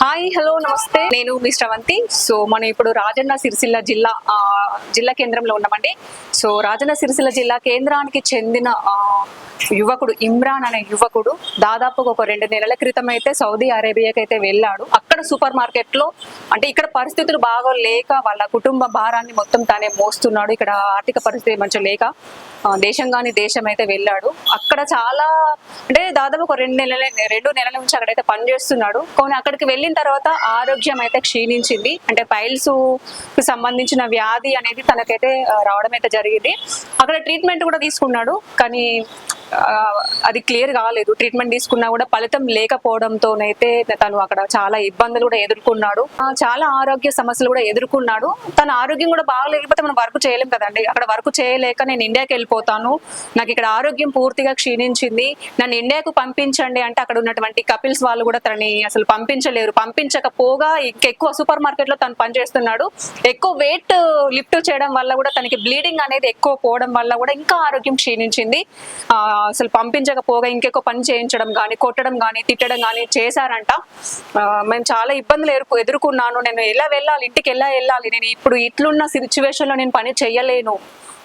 Hi hello నమస్తే. నేను మీ Sravanthi. So మనం ఇప్పుడు రాజన్న సిరిసిల్ల జిల్లా జిల్లా కేంద్రంలో ఉన్నామండి. సో రాజన్న సిరిసిల్ల జిల్లా కేంద్రానికి చెందిన యువకుడు ఇమ్రాన్ అనే యువకుడు దాదాపుగా ఒక రెండు నెలల క్రితం అయితే సౌదీ అరేబియాకి అయితే వెళ్ళాడు. అక్కడ సూపర్ మార్కెట్లో అంటే ఇక్కడ పరిస్థితులు బాగా లేక వాళ్ళ కుటుంబ భారాన్ని మొత్తం తానే మోస్తున్నాడు. ఇక్కడ ఆర్థిక పరిస్థితి మంచిగా లేక దేశం కాని దేశం అయితే వెళ్ళాడు. అక్కడ చాలా అంటే దాదాపు ఒక రెండు నెలల రెండు నెలల నుంచి అక్కడైతే పనిచేస్తున్నాడు కానీ అక్కడికి వెళ్ళిన తర్వాత ఆరోగ్యం అయితే క్షీణించింది. అంటే పైల్స్కు సంబంధించిన వ్యాధి అనేది తనకైతే రావడం అయితే జరిగింది. అక్కడ ట్రీట్మెంట్ కూడా తీసుకున్నాడు. కానీ అది క్లియర్ కాలేదు. ట్రీట్మెంట్ తీసుకున్నా కూడా ఫలితం లేకపోవడంతోనైతే తను అక్కడ చాలా ఇబ్బందులు కూడా ఎదుర్కొన్నాడు. చాలా ఆరోగ్య సమస్యలు కూడా ఎదుర్కొన్నాడు. తన ఆరోగ్యం కూడా బాగలేకపోతే మనం వర్క్ చేయలేం కదండి. అక్కడ వర్క్ చేయలేక నేను ఇండియాకి వెళ్ళిపోతాను. నాకు ఇక్కడ ఆరోగ్యం పూర్తిగా క్షీణించింది. నన్ను ఇండియాకు పంపించండి అంటే అక్కడ ఉన్నటువంటి కపిల్స్ వాళ్ళు కూడా తనని అసలు పంపించలేరు. పంపించకపోగా ఎక్కువ సూపర్ మార్కెట్లో తను పనిచేస్తున్నాడు. ఎక్కువ వెయిట్ లిఫ్ట్ చేయడం వల్ల కూడా తనకి బ్లీడింగ్ అనేది ఎక్కువ పోవడం వల్ల కూడా ఇంకా ఆరోగ్యం క్షీణించింది. ఆ, అసలు పంపించకపోగా ఇంకెక్కువ పని చేయించడం కానీ కొట్టడం కానీ తిట్టడం కానీ చేశారంట. మేము చాలా ఇబ్బందులు ఎదుర్కొ ఎదుర్కొన్నాను. నేను ఎలా వెళ్ళాలి? ఇంటికి ఎలా వెళ్ళాలి? నేను ఇప్పుడు ఇట్లున్న సిచ్యువేషన్లో నేను పని చేయలేను.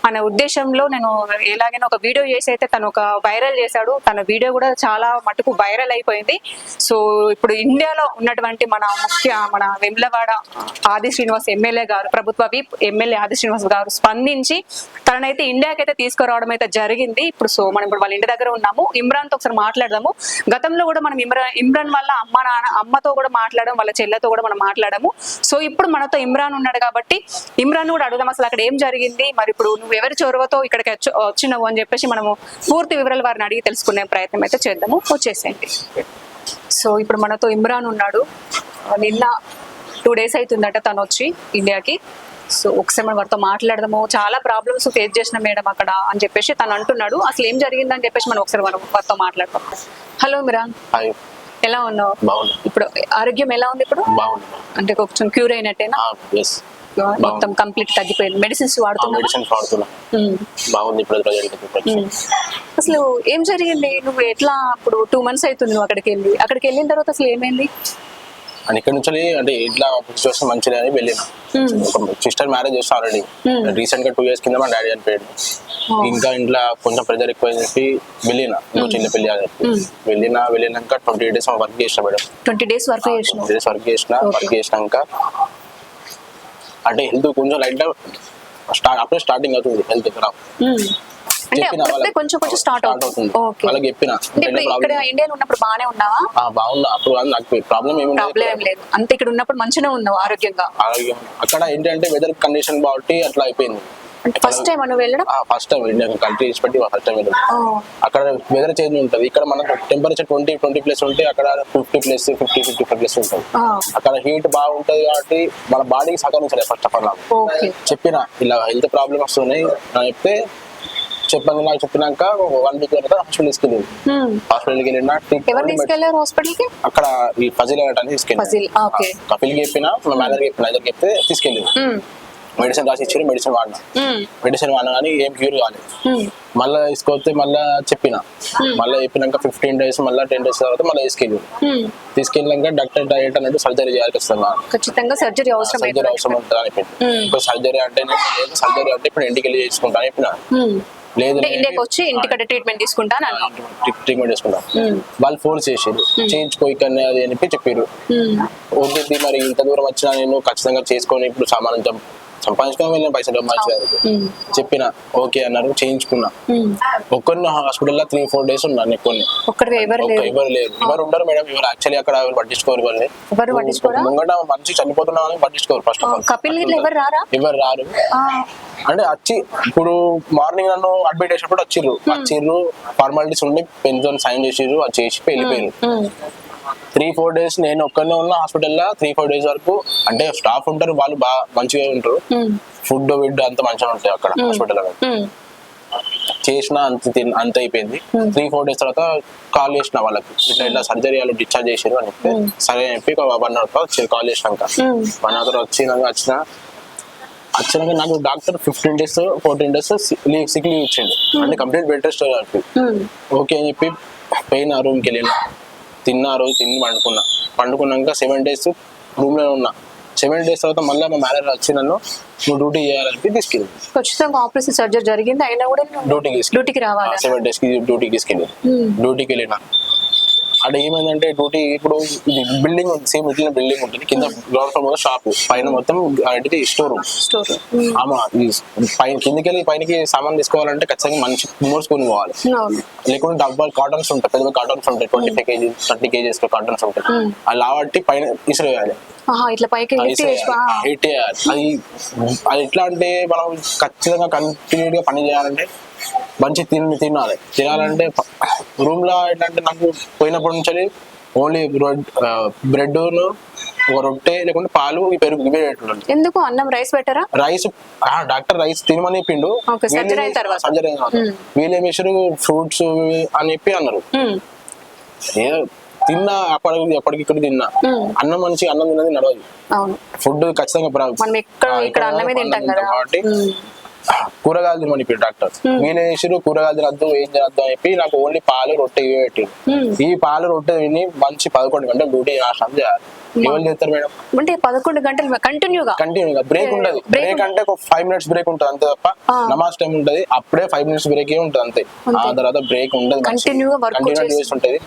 అనే ఉద్దేశంలో నేను ఎలాగైనా ఒక వీడియో చేసి అయితే తను ఒక వైరల్ చేశాడు. తన వీడియో కూడా చాలా మటుకు వైరల్ అయిపోయింది. సో ఇప్పుడు ఇండియాలో ఉన్నటువంటి మన ముఖ్య మన వెమ్లవాడ ఆది శ్రీనివాస్ ఎమ్మెల్యే గారు ప్రభుత్వ వీప్ ఎమ్మెల్యే ఆది శ్రీనివాస్ గారు స్పందించి తననైతే ఇండియాకి అయితే తీసుకురావడం అయితే జరిగింది. ఇప్పుడు సో మనం ఇప్పుడు వాళ్ళ ఇంటి దగ్గర ఉన్నాము. ఇమ్రాన్తో ఒకసారి మాట్లాడదాము. గతంలో కూడా మనం ఇమ్రాన్ ఇమ్రాన్ వల్ల అమ్మ నాన్న అమ్మతో కూడా మాట్లాడడం వాళ్ళ చెల్లెతో కూడా మనం మాట్లాడము. సో ఇప్పుడు మనతో ఇమ్రాన్ ఉన్నాడు కాబట్టి ఇమ్రాన్ కూడా అడుగుదాం. అసలు అక్కడ ఏం జరిగింది? మరి ఇప్పుడు ఎవరి చొరవతో ఇక్కడికి వచ్చి- వచ్చినావు అని చెప్పేసి మనము పూర్తి వివరాలు వారిని అడిగి తెలుసుకునే ప్రయత్నం అయితే చేద్దాము. వచ్చేసేయండి. సో ఇప్పుడు మనతో ఇమ్రాన్ ఉన్నాడు. నిన్న టూ డేస్ అవుతుందట తను వచ్చి ఇండియాకి. సో ఒకసారి మనం వారితో మాట్లాడదాము. చాలా ప్రాబ్లమ్స్ ఫేస్ చేసిన మేడం అక్కడ అని చెప్పేసి తను అంటున్నాడు. అసలు ఏం జరిగిందని చెప్పేసి మనం ఒకసారి మనం వారితో మాట్లాడతాం హలో ఇమ్రాన్. ఎలా ఉన్నావు? ఇప్పుడు ఆరోగ్యం ఎలా ఉంది ఇప్పుడు? అంటే కొంచెం క్యూర్ అయినట్టేనా? మొత్తం కంప్లీట్ తగ్గిపోయింది. మెడిసిన్స్ వాడుతున్నా. బాగుంది ఇప్పుడు అసలు ఏం జరిగింది? నువ్వు ఎట్లా ఇప్పుడు టూ మంత్స్ అవుతుంది నువ్వు అక్కడికి వెళ్ళి. అక్కడికి వెళ్ళిన తర్వాత అసలు ఏమైంది? అండ్ ఇక్కడ నుంచి అంటే ఇట్లా సిచ్యువేషన్ మంచిది అని వెళ్ళిన. సిస్టర్ మ్యారేజ్ చేస్తా ఆల్రెడీ రీసెంట్గా టూ ఇయర్స్ కింద మా డాడీ చనిపోయాడు. ఇంకా ఇంట్లో కొంచెం ప్రెజర్ ఎక్కువ అని చెప్పి వెళ్ళిన. ఇంకో చిన్న పెళ్ళి అని చెప్పి. వెళ్ళిన వెళ్ళినాక ట్వంటీ డేస్ వర్క్ చేసిన మేడం. ట్వంటీ డేస్ వర్క్ చేసినావు. ట్వంటీ డేస్ వర్క్ చేసిన. వర్క్ చేసినాక అంటే హెల్త్ కొంచెం లైట్ స్టార్ట్ అప్పుడే స్టార్టింగ్ అవుతుంది హెల్త్ ఇక్కడ. అంటే అప్పుడే వాళ్ళకి కొంచెం కొంచెం స్టార్ట్ అవుతుంది. వాళ్ళకి చెప్పిన. ఇక్కడ ఇండియాలో ఉన్నప్పుడు ఉన్నావా? బాగున్నా అప్పుడు నాకు ప్రాబ్లం ఏమి ప్రాబ్లం ఏం లేదు. అంతే ఇక్కడ ఉన్నప్పుడు మంచిగా ఉన్నావు ఆరోగ్యంగా. ఆరోగ్యం. అక్కడ ఏంటంటే వెదర్ కండిషన్ కాబట్టి అట్లా అయిపోయింది. ఫస్ట్ టైం నువ్వు వెళ్ళడం? ఫస్ట్ టైం ఇండియా కంట్రీ పెట్టి ఫస్ట్ టైం వెళ్ళాం ఓ, అక్కడ వెదర్ చేంజ్ ఉంటుంది. ఇక్కడ మనకు టెంపరేచర్ ట్వంటీ ట్వంటీ ప్లస్ ఉంటే అక్కడ fifty plus fifty fifty five plus ఉంటుంది అక్కడ హీట్ బాగుంటది కాబట్టి మన బాడీకి సహకరించలేదు ఫస్ట్ ఆఫ్ ఆల్ నాకు ఓకే. చెప్పిన ఇలా హెల్త్ ప్రాబ్లమ్ వస్తున్నాయి. అని చెప్తే చెప్పండి నాకు చెప్పినాక వన్ వీక్ తర్వాత హాస్పిటల్ తీసుకెళ్ళింది. హాస్పిటల్కి వెళ్ళిన ఎవరు treatment తీసుకెళ్ళారు హాస్పిటల్కి? అక్కడ ఈ ఫజిల్ అని తీసుకెళ్ళి కపిల్ చెప్పిన మేనేజర్ చెప్పిన ఇద్దరు చెప్తే తీసుకెళ్ళింది. ఉమ్, మెడిసిన్ రాసి ఇచ్చారు మెడిసిన్ వాడినా. మెడిసిన్ వాడినా కానీ ఏం క్యూర్ కాలేదు. మళ్ళీ తీసుకొస్తే మళ్ళీ చెప్పిన. మళ్ళీ చెప్పినాక ఫిఫ్టీన్ డేస్ మళ్ళీ టెన్ డేస్ తర్వాత మళ్ళీ తీసుకెళ్ళి. తీసుకెళ్ళాక డాక్టర్ డైరెక్ట్ అన్నట్టు సర్జరీ చేయాలి ఖచ్చితంగా. ఖచ్చితంగా సర్జరీ అవసరం సర్జరీ అవసరం ఉంటుంది అని చెప్పింది. ఇప్పుడు సర్జరీ అంటే సర్జరీ అంటే ఇప్పుడు ఇంటికి వెళ్ళి చేసుకుంటా అని చెప్పిన. లేదు ఇండియాకి వచ్చి ఇంటికడ ట్రీట్మెంట్ అన్నావు. ట్రీట్మెంట్ చేసుకుంటాం ఉమ్, వాళ్ళు ఫోర్స్ చేసారు చేయించుకో ఇక్కడ అది అని చెప్పి చెప్పారు వద్దు మరి ఇంత దూరం వచ్చినా నేను ఖచ్చితంగా చేసుకొని ఇప్పుడు సామాన్ సంపాదించుకొని వెళ్ళిన పైసలు ఉమ్, చెప్పిన ఓకే అన్నారు చేయించుకున్నా. ఒక్కరిని హాస్పిటల్లో త్రీ ఫోర్ డేస్ ఉన్నాను ఒక్కడిగా ఎవరు లేరు. ఎవరు ఉండరు మేడం ఎవరు యాక్చువల్లీ అక్కడ ఎవరు పట్టించుకోరు ముంగట మనిషి చనిపోతున్నా అని పట్టించుకోరు ఫస్ట్ ఆఫ్ ఆల్ కపిల్ గిట్ల ఎవరు రారా? అంటే వచ్చి ఇప్పుడు మార్నింగ్ నన్ను అడ్మిట్ చేసినప్పుడు వచ్చిర్రు. వచ్చిర్రు ఫార్మాలిటీస్ ఉండి పెన్షన్ సైన్ చేసిర్రు అది చేసి వెళ్ళిపోయారు త్రీ ఫోర్ డేస్ నేను ఒక్కనే ఉన్న హాస్పిటల్లో త్రీ ఫోర్ డేస్ వరకు. అంటే స్టాఫ్ ఉంటారు వాళ్ళు బాగా మంచిగా ఉంటారు. ఫుడ్ విడ్ అంత మంచిగా ఉంటాయి అక్కడ హాస్పిటల్ చేసిన అంత అంత అయిపోయింది. త్రీ ఫోర్ డేస్ తర్వాత కాల్ చేసిన వాళ్ళకి. ఇట్లా ఇట్లా సర్జరీ వాళ్ళు డిశ్చార్జ్ చేసారు అని చెప్తే సరే అని చెప్పి వన్ అవర్ తర్వాత కాల్ చేసినాక. వన్ అవర్ వచ్చినాక వచ్చిన వచ్చినాక నాకు doctor fifteen days fourteen days leave sick leave ఇచ్చిండు. అంటే కంప్లీట్ బెడ్ రెస్ట్ ఓకే అని చెప్పి పెయిన్ ఆ రూమ్కి వెళ్ళిన. తిన్నారు తిని పండుకున్నా. పండుకున్నాక సెవెన్ డేస్ రూమ్లో ఉన్నా. సెవెన్ డేస్ తర్వాత మళ్ళీ మా మేనేజర్ వచ్చి నన్ను నువ్వు డ్యూటీ చేయాలని తీసుకెళ్ళి. ఖచ్చితంగా ఆపరేషన్ సర్జరీ జరిగింది. అయినా కూడా డ్యూటీకి డ్యూటీకి రావాలి? సెవెన్ డేస్కి డ్యూటీకి తీసుకెళ్ళి డ్యూటీకి వెళ్ళిన. అక్కడ ఏమైందంటే డ్యూటీ ఇప్పుడు ఇది బిల్డింగ్ ఉంది సేమ్ ఇట్లా బిల్డింగ్ ఉంటుంది. కింద గ్రౌండ్ ఫ్లోర్ మొత్తం షాప్. పైన మొత్తం ఏంటిది స్టోర్ రూమ్ స్టోర్ ఆమె పైన కిందికి వెళ్ళి పైనకి సామాన్ తీసుకోవాలంటే ఖచ్చితంగా మంచి మోసుకొని పోవాలి. లేకుంటే డబ్బాలు కాటన్స్ ఉంటాయి. పెద్ద కాటన్స్ ఉంటాయి. Twenty five KG thirty KGs cottons ఉంటాయి. అలా కాబట్టి పైన ఇసిరేయాలి. ఇట్లా పైకి అది అది ఎట్లా అంటే మనం ఖచ్చితంగా కంటిన్యూ గా పని చేయాలంటే మంచి తిని తినాలి. తినాలంటే రూమ్లో ఏంటంటే నాకు పోయినప్పటి నుంచి ఓన్లీ బ్రెడ్ ఒక రొట్టె లేకుంటే పాలు ఈ పెరుగు ఇవే ఎందుకు? అన్నం రైస్ పెట్టరా? రైస్ డాక్టర్ రైస్ తినమని చెప్పిండు. సర్జరీ అయిన తర్వాత. వీళ్ళు ఏం చేశారు ఫ్రూట్స్ అని చెప్పి అన్నారు. తిన్నా అప్పటికి ఎప్పటికి ఇక్కడ తిన్నా. అన్నం మంచి అన్నం తిన్నది నడవదు. ఫుడ్ ఖచ్చితంగా కాబట్టి కూరగాయలు తినమని చెప్పి డాక్టర్. వీళ్ళు చేసారు కూరగాయలు తినద్దు ఏం తినద్దు అని చెప్పి నాకు ఓన్లీ పాలు రొట్టె ఇవే పెట్టిండు ఉమ్. ఈ పాలు రొట్టె తిని మంచి పదకొండు గంటలు డ్యూటీ చేయాలి చేయాలి. ఎవరు చేస్తారు మేడం? అంటే పదకొండు గంటలు కంటిన్యూగా? కంటిన్యూగా బ్రేక్ ఉండదు బ్రేక్ అంటే ఒక ఫైవ్ మినిట్స్ బ్రేక్ ఉంటుంది అంతే తప్ప. నమాజ్ టైం ఉంటది అప్పుడే ఫైవ్ మినిట్స్ బ్రేక్ ఉంటుంది అంతే. ఆ తర్వాత బ్రేక్ ఉండదు Continue గా work కంటిన్యూ చేసి ఉంటది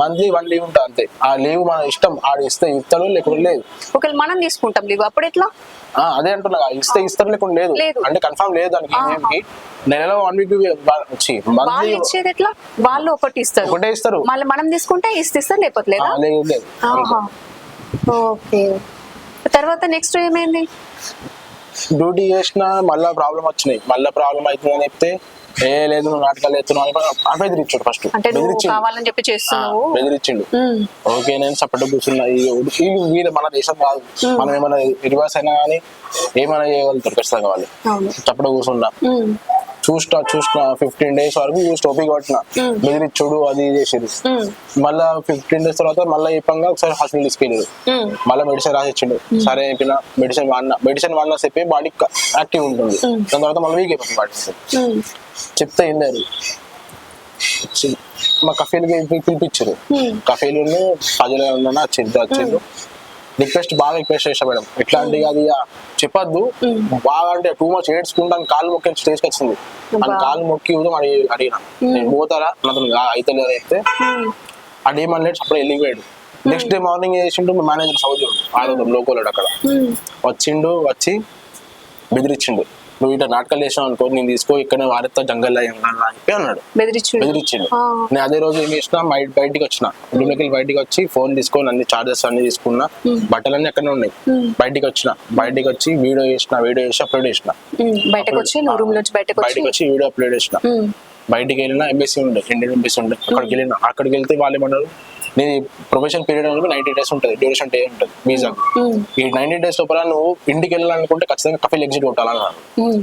మంత్లీ వన్ లీవ్ ఉంటుంది అంతే. ఆ లీవ్ మన ఇష్టం ఆడు ఇస్తే ఇస్తాడు లేకుంటే లేదు. ఒకవేళ మనం తీసుకుంటాం లీవ్ అప్పుడు ఎట్లా? అదే అంటున్నా. ఇస్తే ఇస్తారు లేకుండా లేదు. అంటే కన్ఫర్మ్ లేదు దానికి నెలలో వన్ వీక్ వచ్చి వాళ్ళు ఇచ్చేది ఎట్లా? వాళ్ళు ఒకటి ఇస్తారు. ఒకటే ఇస్తారు. మళ్ళీ మనం తీసుకుంటే ఇస్తే ఇస్తారు లేకపోతే. ఓకే. తర్వాత నెక్స్ట్ ఏమైంది? డ్యూటీ చేసిన మళ్ళా ప్రాబ్లం వచ్చినాయి. మళ్ళా ప్రాబ్లం అవుతుందని చెప్తే ఏ లేదు నువ్వు నాటకాలు ఎత్తున్నావు అని బెదిరించాడు ఫస్ట్ అంటే నువ్వు బెదిరించిండు. కావాలని చెప్పి చేస్తున్నావు. బెదిరించిండు. ఓకే నేను సపోర్ట్ కూర్చున్నా. ఈ ఉడు- వీళ్ళు వీళ్ళు మన దేశం కాదు. మనం ఏమైనా రివర్స్ అయినా కానీ ఏమైనా చేయగలుగుతారు ఖచ్చితంగా వాళ్ళు. చప్పట కూర్చున్నా చూసిన చూసిన ఫిఫ్టీన్ డేస్ వరకు చూసి టోపిక్ పట్టిన బెదిరించుడు అది ఇది చేసేది. మళ్ళా ఫిఫ్టీన్ డేస్ తర్వాత మళ్ళీ చెప్పంగా ఒకసారి హాస్పిటల్ తీసుకెళ్ళారు మళ్ళీ మెడిసిన్ రాసి ఇచ్చిండు సరే చెప్పిన మెడిసిన్ వాడిన మెడిసిన్ వాడిన చెప్పి బాడీ యాక్టివ్ ఉంటుంది. దాని తర్వాత మళ్ళీ వీక్ అయిపోతుంది బాడీ చెప్తే ఏం లేదు. చి- మా కఫేలుకి పిలిపించారు. కఫేలు ప్రజలు ఉన్నా వచ్చింది వచ్చిండు రిక్వెస్ట్ బాగా రిక్వెస్ట్ చేసా మేడం. ఎట్లా అంటే అది చెప్పొద్దు. బాగా అంటే టూ మచ్ ఏడ్చుకుంటాను కాలు మొక్కి స్టేజ్కి వచ్చింది. అని కాలు మొక్కి అడిగి అడిగిన. నేను పోతారా? నాతో అయితే లేదా అయితే? డే మళ్ళీ అప్పుడు వెళ్ళిపోయాడు నెక్స్ట్ డే మార్నింగ్ చేసిండు? మేనేజర్ సౌజీ ఆడోడు లోకోలేడు అక్కడ. వచ్చిండు వచ్చి బెదిరించిండు. నువ్వు ఇట్లా నాటకాలు చేసావు అనుకో నేను తీసుకో ఇక్కడ వారితో జంగల్ అయి ఉండాలి అని చెప్పి అన్నాడు. బెదిరించుడు. నేను అదే రోజు ఏం చేసిన బయట బయటికి వచ్చిన. రూమ్లోకి బయటికి వచ్చి ఫోన్ తీసుకొని అన్ని చార్జెస్ అన్ని తీసుకున్నా. బట్టలన్నీ అక్కడనే ఉన్నాయి. బయటికి వచ్చిన. బయటికి వచ్చి వీడియో చేసిన వీడియో చేసి అప్లోడ్ చేసిన. బయటకు వచ్చి నువ్వు రూమ్ నుంచి బయటకు వచ్చి. వీడియో అప్లోడ్ చేసిన. బయటికి వెళ్ళిన ఎంబసీ ఉండే ఇండియన్ ఎంబసీ ఉండే. అక్కడికి వెళ్ళిన. అక్కడికి వెళ్తే వాళ్ళు ఏమన్నారు? నీ ప్రొఫెషన్ పీరియడ్ అనేది నైన్టీ డేస్ ఉంటుంది. డ్యూరేషన్ డే ఉంటుంది. వీసా ఉమ్, ఈ నైన్టీ డేస్ లోపల నువ్వు ఇంటికి వెళ్ళాలనుకుంటే ఖచ్చితంగా కఫీల్ ఎగ్జిట్ కొట్టాలన్నారు ఉమ్.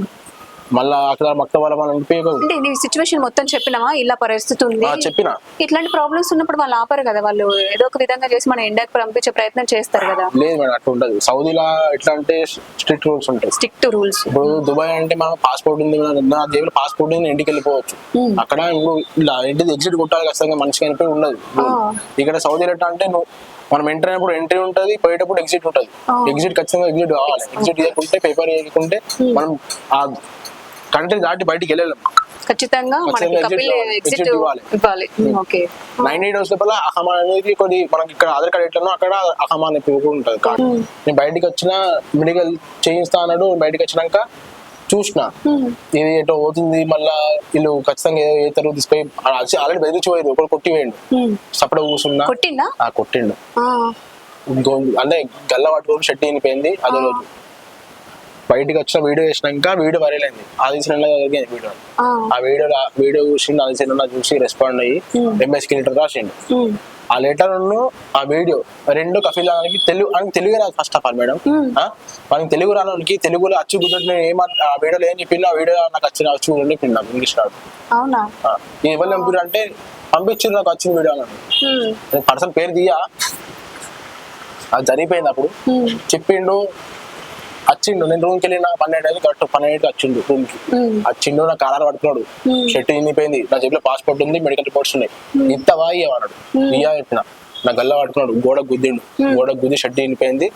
మళ్ళా అక్కడ వాళ్ళ మనం చెప్పి అంటే నీ సిచ్యువేషన్ మొత్తం చెప్పినావా? ఇలా పరిస్థితి ఉంది చెప్పిన. ఇట్లాంటి ప్రాబ్లమ్స్ ఉన్నప్పుడు వాళ్ళు ఆపరు కదా? వాళ్ళు ఏదో ఒక విధంగా చేసి మన ఇండియాకి పంపించే ప్రయత్నం చేస్తారు కదా? లేదు మేడం అట్లా ఉండదు. సౌదీలో ఎట్లా అంటే స్ట్రిక్ట్ రూల్స్ ఉంటాయి. స్టిక్ టు రూల్స్ ఇప్పుడు దుబాయ్ అంటే మనం పాస్పోర్ట్ ఉంది నా- జేబులో పాస్పోర్ట్ ఉంది ఇంటికి వెళ్ళిపోవచ్చు. అక్కడ నువ్వు ఇలా ఇంటికి ఎగ్జిట్ కొట్టాలి ఖచ్చితంగా మంచిగా అనిపోయి ఉండదు. ఇక్కడ సౌదీలో ఎట్లా అంటే నువ్వు మనం ఎంటర్ అయినప్పుడు ఎంట్రీ ఉంటుంది పోయేటప్పుడు ఎగ్జిట్ ఉంటుంది. ఎగ్జిట్ ఖచ్చితంగా ఎగ్జిట్ కావాలి. ఎగ్జిట్ చేయకుంటే పేపర్ చేయకుంటే మనం ఆ కంట్రీ దాటి బయటికి వెళ్ళలేం ఖచ్చితంగా. ఎగ్జిట్ ఇవ్వాలి. ఇవ్వాలి. ఓకే. నైన్టీ డేస్ లోపల అహమా అనేది కొన్ని మనకి ఇక్కడ ఆధార్ కార్డ్ ఎట్లనో అక్కడ అహమా అనే పేరు ఉంటుంది. కార్డ్ నేను బయటికి వచ్చిన మెడికల్ చేయిస్తా అన్నాడు బయటికి వచ్చినాక చూసిన. ఇది ఎటో పోతుంది మళ్ళా వీళ్ళు ఖచ్చితంగా ఏ తరువు తీసుకొని ఆల్రెడీ బెదిరించిపోయారు ఒకరు కొట్టి వేయండు సపడ ఆ కొట్టిండు. అంటే గల్ల పట్టుకొని షర్ట్ వినిపోయింది అదే రోజు. బయటికి వచ్చిన వీడియో చేసినాక వీడియో వైరల్ అయింది. ఆది సినిమా జరిగింది వీడియో. ఆ, వీడియో వీడియో చూసి ఆది సినిమా చూసి రెస్పాండ్ అయ్యి ఎంఎస్కి లెటర్ రాసిండు. ఆ లెటర్ ఆ వీడియో రెండు కఫీలానికి తెలుగు ఆయనకి తెలుగు రాదు ఫస్ట్ ఆఫ్ ఆల్ మేడం? మనకి తెలుగు రానికి తెలుగులో అచ్చు కుదరని ఏం ఆ వీడియోలో ఏం చెప్పిందో ఆ వీడియో నాకు వచ్చిన అచ్చు చెప్పిండు నాకు ఇంగ్లీష్ రాదు. ఎవరు పంపిరు అంటే పంపించారు నాకు వచ్చిన వీడియో నేను పర్సన్ పేరు తీయా అది జరిగిపోయింది అప్పుడు. చెప్పిండు వచ్చిండు నేను రూమ్కి వెళ్ళిన పన్నెండు అయింది కరెక్ట్ పన్నెండు వచ్చిండు రూమ్కి. వచ్చిండు నా కాలర్ పట్టుకున్నాడు. షర్ట్ ఇనిపోయింది నా జేబులో పాస్పోర్ట్ ఉంది మెడికల్ రిపోర్ట్స్ ఉన్నాయి. ఇత్తవా ఇయ్యమన్నాడు ఇయ్యా చెప్పిన. నా గల్ల పట్టుకున్నాడు గోడ గుద్దిండు. గోడ గుద్ది షర్ట్ ఇనిపోయింది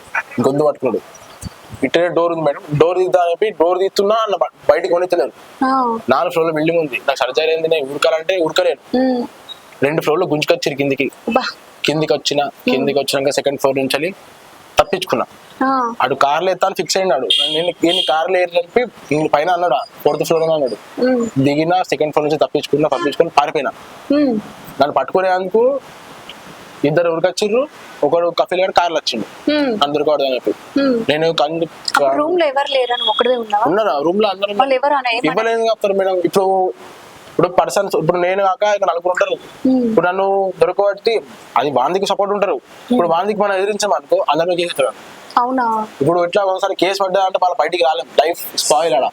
గొంతు పట్టుకున్నాడు. ఇట్టే డోర్ ఉంది మేడం. డోర్ తీద్దా అని చెప్పి డోర్ తీస్తున్నా బయటికి కొనిత్తలేరు నాలుగు ఫ్లోర్ల బిల్డింగ్ ఉంది. నాకు సర్జరీ అయింది నేను ఉరకాలంటే ఉరకలేను. రెండు ఫ్లోర్లు గుంజుకొచ్చారు కిందికి. కిందికి వచ్చిన కిందికి వచ్చినాక సెకండ్ ఫ్లోర్ నుంచి తప్పించుకున్నా. అటు కార్లు ఎత్తాను ఫిక్స్ అయినాడు. నేను నేను కార్లు ఏరి నేను పైన అన్నాడు? ఫోర్త్ ఫ్లోర్ అన్నాడు. దిగిన సెకండ్ ఫ్లోర్ నుంచి తప్పించుకున్నా తప్పించుకుని పారిపోయినా. నన్ను పట్టుకునేందుకు ఇద్దరు ఉరికొచ్చిర్రు ఒకడు కఫీల్ గారు కార్లు వచ్చిండు. అందరు కూడా అని చెప్పి. నేను రూమ్లో ఎవరు లేరని ఉన్నావా? ఉన్నారు? రూమ్లో అందరూ ఇవ్వలేదు మేడం. ఇప్పుడు ఇప్పుడు పర్సన్స్ ఇప్పుడు నేను కాక ఇక్కడ నలుగురు ఉంటారు. ఇప్పుడు నన్ను దొరకబట్టి అది బాంధికి సపోర్ట్ ఉంటారు. ఇప్పుడు బాంధికి మనం ఎదిరించామనుకో అందరూ చేసేస్తారు అవునా? ఇప్పుడు ఇట్లా ఒకసారి కేసు పడ్డా అంటే వాళ్ళ బయటికి రాలేం. లైఫ్ స్పాయిల్ అలా.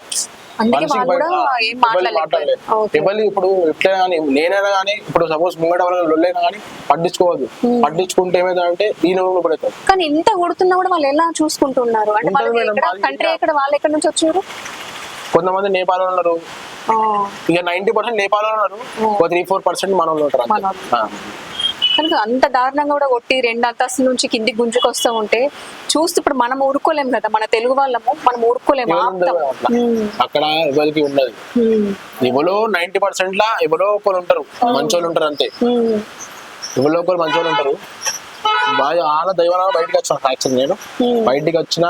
ఎవరు ఇప్పుడు ఎట్లైనా కానీ నేనైనా కానీ ఇప్పుడు సపోజ్ ముంగట వాళ్ళ లొల్లైనా కానీ పట్టించుకోవద్దు. పట్టించుకుంటే ఏమైందంటే ఈ నువ్వు పడతావు కానీ ఇంత కొడుతున్నా కూడా వాళ్ళు ఎలా చూసుకుంటున్నారు? అంటే కంట్రీ ఎక్కడ? వాళ్ళు ఎక్కడి నుంచి వచ్చారు కొంతమంది నేపాల్ ఉన్నారు. ఇక నైన్టీ పర్సెంట్ నేపాల్ ఉన్నారు. ఒక త్రీ ఫోర్ పర్సెంట్ మన ఉంటారు. కనుక అంత దారుణంగా కూడా కొట్టి రెండు అంతస్తుల నుంచి కిందికి గుంజుకొస్తూ ఉంటే చూస్తే ఇప్పుడు మనం ఊరుకోలేం కదా మన తెలుగు వాళ్ళము మనం ఊరుకోలేము అక్కడ ఎవరికి ఉండదు. ఎవరో నైన్టీ పర్సెంట్ లా ఎవరో ఒకరు ఉంటారు మంచోళ్ళు ఉంటారు అంతే. ఎవరో ఒకరు మంచోళ్ళు ఉంటారు. బాగా ఆడ దైవాల బయటకు వచ్చిన యాక్చువల్ నేను. బయటికి వచ్చిన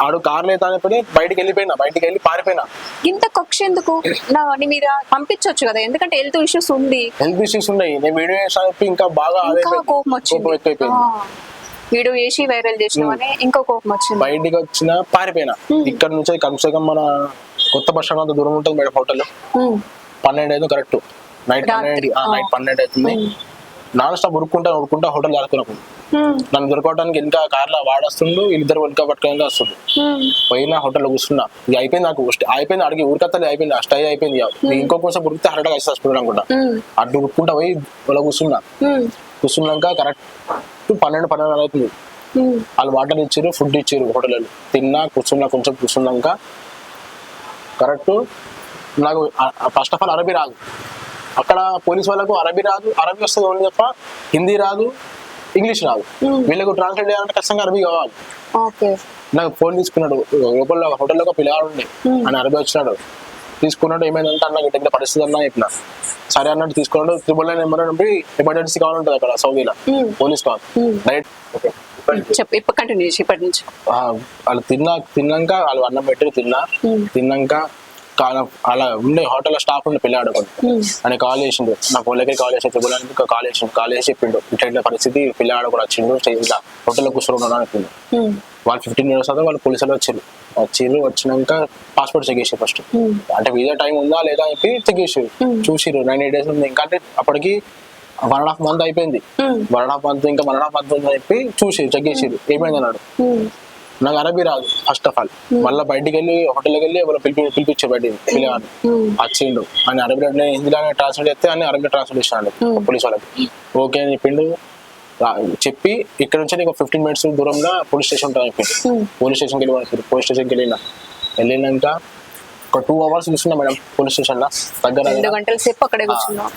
ఆడు కార్లు అయితే అనేప్పుడు బయటికి వెళ్ళిపోయినా బయటికి వెళ్ళి పారిపోయినా. ఇంత కక్ష ఎందుకు? నా నీ మీద పంపించవచ్చు కదా ఎందుకంటే హెల్త్ ఇష్యూస్ ఉంది. హెల్త్ ఇష్యూస్ ఉన్నాయి. నేను వీడియో చేసిన ఇంకా బాగా ఇంకా. కోపం వచ్చింది. వీడియో చేసి వైరల్ చేసినామని ఇంకో కోపం వచ్చింది. బయటికి వచ్చిన పారిపోయినా. ఇక్కడ నుంచి కమ్సే కమ్ మన కొత్త బస్ స్టాండ్ అంత దూరం ఉంటుంది మేడం హోటల్. పన్నెండు అయితే కరెక్ట్. నైట్ పన్నెండు. నైట్ పన్నెండు అవుతుంది. నాన్ స్టాప్ ఉరుక్కుంటా ఉరుక్కుంటా హోటల్ దాడుకున్నాను ఉమ్, నన్ను దొరకడానికి ఇంకా కార్లో వాడొస్తుండు వీళ్ళిద్దరు వెనక పట్టుకోవడానికి వస్తుంది ఉమ్, పోయిన హోటల్లో కూర్చున్నా. ఇక అయిపోయింది నాకు అయిపోయింది అడిగి ఉరకత్తలే అయిపోయింది స్టై అయిపోయింది ఇక. కోసం ఉరికితే హండ్రెడ్ వచ్చి హాస్పిటల్ అనుకుంటా. అటు ఉరుక్కుంటా పోయి వాళ్ళ కూర్చున్నా. కూర్చున్నాక కరెక్ట్ పన్నెండు పన్నెండు అవుతుంది. వాళ్ళు వాటర్ ఇచ్చారు ఫుడ్ ఇచ్చారు హోటల్లో తిన్నా కూర్చున్నా కొంచెం కూర్చున్నాక కరెక్ట్ నాకు ఫస్ట్ ఆఫ్ ఆల్ అరబీ రాదు. అక్కడ పోలీస్ వాళ్ళకు అరబీ రాదు అరబీ వస్తుంది ఓన్లీ తప్ప హిందీ రాదు ఇంగ్లీష్ రాదు. Hmm. వీళ్ళకు ట్రాన్స్లేట్ చేయాలంటే ఖచ్చితంగా అరబీ కావాలి. నాకు ఫోన్ తీసుకున్నాడు. లోపల హోటల్లో ఒక పిల్లగాడు ఉండే. Hmm. అని అరబీ వచ్చినాడు. తీసుకున్నాడు ఏమైందంటే అన్న ఇట్లా పరిస్థితి అన్నా చెప్పిన. సరే అన్నట్టు తీసుకున్నాడు. త్రిబుల్ నైన్ నెంబర్ అని ఎమర్జెన్సీ కాల్ ఉంటుంది అక్కడ సౌదీలో. Hmm. Police call. Hmm. Right okay continue ఇప్పటి నుంచి వాళ్ళు తిన్నా తిన్నాక వాళ్ళు అన్నం పెట్టి తిన్నా. Hmm. తిన్నాక అలా ఉండే హోటల్ స్టాఫ్ ఉండే పిల్లాడు ఉమ్, అని కాల్ చేసిండు. నా దగ్గర కాల్ చేసి తిరుగుడానికి కాల్ చేసిండు కాల్ చేసి చెప్పిండు. ఇట్లా పరిస్థితి పిల్లాడు కూడా వచ్చిండు. ఇట్లా హోటల్లో కూర్చోన్నాడు అని చెప్పిండు. ఉమ్, వాళ్ళు ఫిఫ్టీన్ ఇయర్స్ తర్వాత వాళ్ళు పోలీసులు వచ్చారు. వచ్చిర్రు వచ్చినాక పాస్పోర్ట్ చెక్ ఫస్ట్ అంటే వీజా టైం ఉందా లేదా అని చెప్పి చెక్ చేసారు. Hmm. చూసిరు నైన్ ఎయిట్ డేస్ ఉంది. ఇంకా అంటే అప్పటికి వన్ అండ్ హాఫ్ మంత్ అయిపోయింది. వన్ అండ్ హాఫ్ మంత్ ఇంకా వన్ అండ్ హాఫ్ మంత్ ఉంది అని చెప్పి చూసి చెక్ చేసిరు ఏమైంది అన్నాడు నాకు అరబీ రాదు ఫస్ట్ ఆఫ్ ఆల్ మళ్ళీ బయటికి వెళ్ళి హోటల్కి వెళ్ళి ఎవరో పిలిపి పిలిపించారు బయటికి పిల్లగాని ఉమ్, వచ్చిండు అని అరబీ అంటే హిందీలోనే ట్రాన్స్లేట్ చేస్తే అని అరబీ ట్రాన్స్లేట్ చేసినాడు పోలీస్ వాళ్ళకి. ఓకే అని చెప్పిండు. చెప్పి ఇక్కడ నుంచి ఒక ఫిఫ్టీన్ మినిట్స్ దూరంలో పోలీస్ స్టేషన్ ఉంటుంది ఉమ్, పోలీస్ స్టేషన్కి వెళ్ళి పోలీస్ స్టేషన్కి వెళ్ళిన. వెళ్ళినాక ఒక టూ అవర్స్ కూర్చున్నా మేడం పోలీస్ స్టేషన్లో దగ్గర రెండు. గంటల సేపు అక్కడే కూర్చున్నాం.